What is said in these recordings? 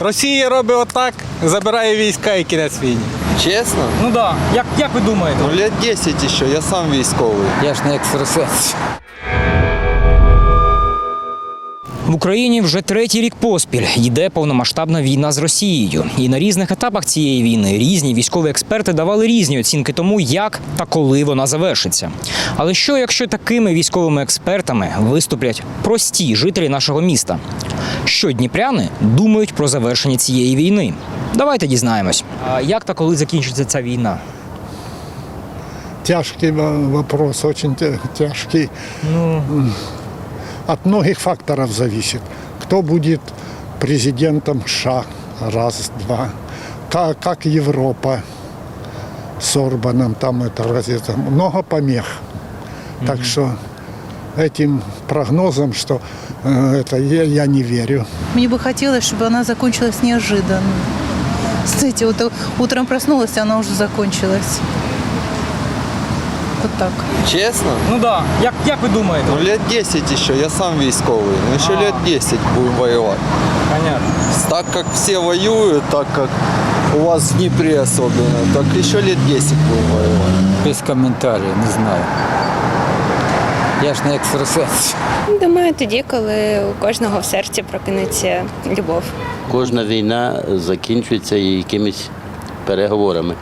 Росія робить отак, забирає війська і кінець війні. Чесно? Ну да. Як, як ви думаєте? Ну, лет 10 ще, я сам військовий. Я ж не екстрасенс. В Україні вже третій рік поспіль йде повномасштабна війна з Росією. І на різних етапах цієї війни різні військові експерти давали різні оцінки тому, як та коли вона завершиться. Але що, якщо такими військовими експертами виступлять прості жителі нашого міста? Що дніпряни думають про завершення цієї війни? Давайте дізнаємось. А як та коли закінчиться ця війна? Тяжкий вопрос, очень тяжкий. Ну, От многих факторов зависит. Кто будет президентом США? Раз, два. Как, как Европа с Орбаном, там это разве там много помех. Так что этим прогнозам, что э, это я, я не верю. Мне бы хотелось, чтобы она закончилась неожиданно. Кстати, вот утром проснулась, и она уже закончилась. Вот так. Чесно? ну да. Як, як ви думаєте? Ну, лет 10 ще, я сам військовий. Ну, ще А. лет 10 будемо воювати. Понятно. Так как все воюют, так как у вас в Дніпрі особенно, так еще лет 10 будемо воювати. Без коментарів, не знаю. Я ж не екстрасенс. Думаю, тоді, коли у кожного в серці прокинеться любов. Кожна війна закінчується якимись переговорами,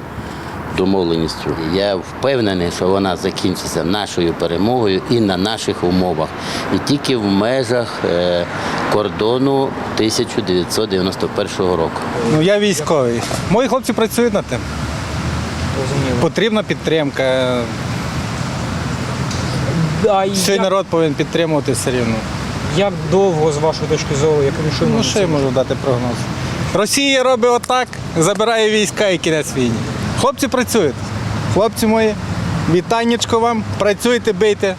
домовленістю. Я впевнений, що вона закінчиться нашою перемогою і на наших умовах. І тільки в межах е, кордону 1991 року. Ну я військовий. Мої хлопці працюють над тим. Потрібна підтримка. А Цей як, народ повинен підтримувати все рівно. як довго, з вашої точки зору, яким Ну що я можу дати прогноз? Росія робить отак, забирає війська і кінець війні. Хлопці працюють. Хлопці мої, вітаннячко вам, працюйте, бийте.